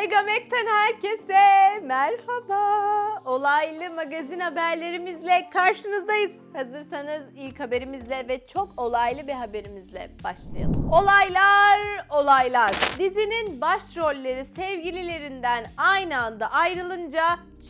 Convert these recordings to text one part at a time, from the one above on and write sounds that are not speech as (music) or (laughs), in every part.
Megamek'ten herkese merhaba. Olaylı magazin haberlerimizle karşınızdayız. Hazırsanız ilk haberimizle ve çok olaylı bir haberimizle başlayalım. Olaylar, olaylar. Dizinin başrolleri sevgililerinden aynı anda ayrılınca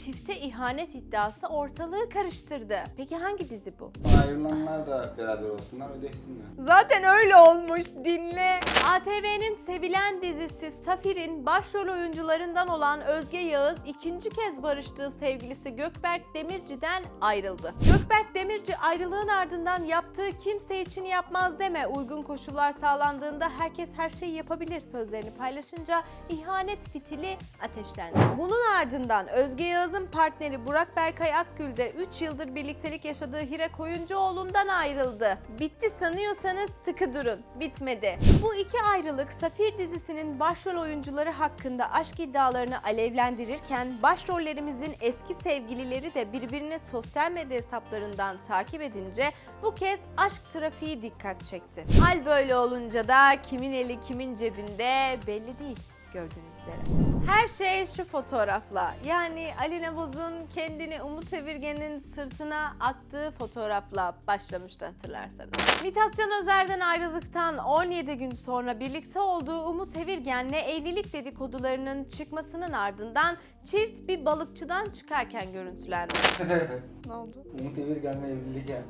çifte ihanet iddiası ortalığı karıştırdı. Peki hangi dizi bu? Ayrılanlar da beraber olsunlar, ödeşsinler. Zaten öyle olmuş dinle. ATV'nin sevilen dizisi Safir'in başrol oyuncularından olan Özge Yağız ikinci kez barıştığı sevgilisi Gökberk Demirci'den ayrıldı. Gökberk Demirci ayrılığın ardından yaptığı kimse için yapmaz deme uygun koşullar sağlandığında herkes her şeyi yapabilir sözlerini paylaşınca ihanet fitili ateşlendi. Bunun ardından Özge Yağız'ın partneri Burak Berkay Akgül de 3 yıldır birliktelik yaşadığı Hira Koyuncuoğlu'ndan ayrıldı. Bitti sanıyorsanız sıkı durun. Bitmedi. Bu iki ayrılık Safir dizisinin başrol oyuncuları hakkında aşk iddialarını alevlendirirken başrollerimizin eski sevgilileri de birbirini sosyal medya hesaplarından takip edince bu kez aşk trafiği dikkat çekti. Hal böyle olunca da kimin eli kimin cebinde belli değil gördüğünüz üzere. Her şey şu fotoğrafla. Yani Alina Boz'un kendini Umut Evirgen'in sırtına attığı fotoğrafla başlamıştı hatırlarsanız. Mithat Can Özer'den ayrıldıktan 17 gün sonra birlikte olduğu Umut Evirgen'le evlilik dedikodularının çıkmasının ardından çift bir balıkçıdan çıkarken görüntülendi. (laughs) ne oldu? Umut Emir gelme evlilik (laughs) gel.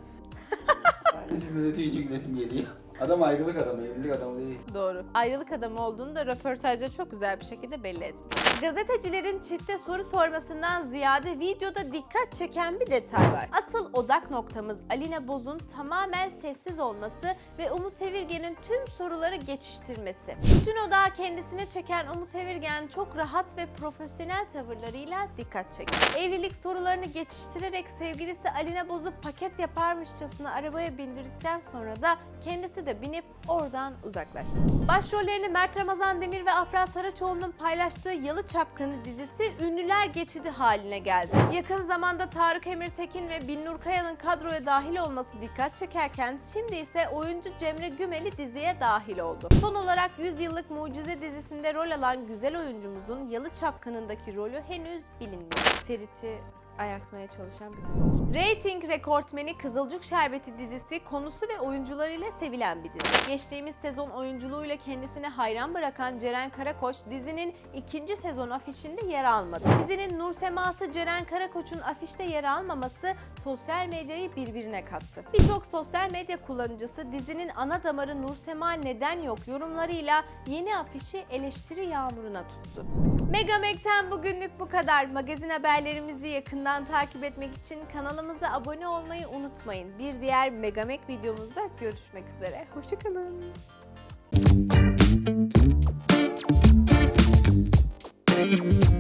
Aynı cümlede tüyücü gülesim geliyor. Adam ayrılık adamı, evlilik adamı değil. Doğru. Ayrılık adamı olduğunu da röportajda çok güzel bir şekilde belli etmiş. Gazetecilerin çifte soru sormasından ziyade videoda dikkat çeken bir detay var. Asıl odak noktamız Alina Boz'un tamamen sessiz olması ve Umut Evirgen'in tüm soruları geçiştirmesi. Bütün odağı kendisine çeken Umut Evirgen çok rahat ve profesyonel tavırlarıyla dikkat çekti. Evlilik sorularını geçiştirerek sevgilisi Alina Boz'u paket yaparmışçasına arabaya bindirdikten sonra da kendisi de binip oradan uzaklaştı. Başrollerini Mert Ramazan Demir ve Afra Saraçoğlu'nun paylaştığı Yalı Çapkını dizisi ünlüler geçidi haline geldi. Yakın zamanda Tarık Emirtekin ve Binnur Kaya'nın kadroya dahil olması dikkat çekerken şimdi ise oyuncu Cemre Gümeli diziye dahil oldu. Son olarak 100 yıllık Mucize dizisinde rol alan güzel oyuncumuzun Yalı Çapkını'ndaki rolü henüz bilinmiyor. Ferit'i ayartmaya çalışan bir olmuş. Rating rekortmeni Kızılcık Şerbeti dizisi konusu ve oyuncularıyla sevilen bir dizi. Geçtiğimiz sezon oyunculuğuyla kendisine hayran bırakan Ceren Karakoç dizinin ikinci sezon afişinde yer almadı. Dizinin nur seması Ceren Karakoç'un afişte yer almaması sosyal medyayı birbirine kattı. Birçok sosyal medya kullanıcısı dizinin ana damarı Nur Sema neden yok yorumlarıyla yeni afişi eleştiri yağmuruna tuttu. Megamek'ten bugünlük bu kadar. Magazin haberlerimizi kanalımdan takip etmek için kanalımıza abone olmayı unutmayın. Bir diğer Megamek videomuzda görüşmek üzere. Hoşçakalın. Müzik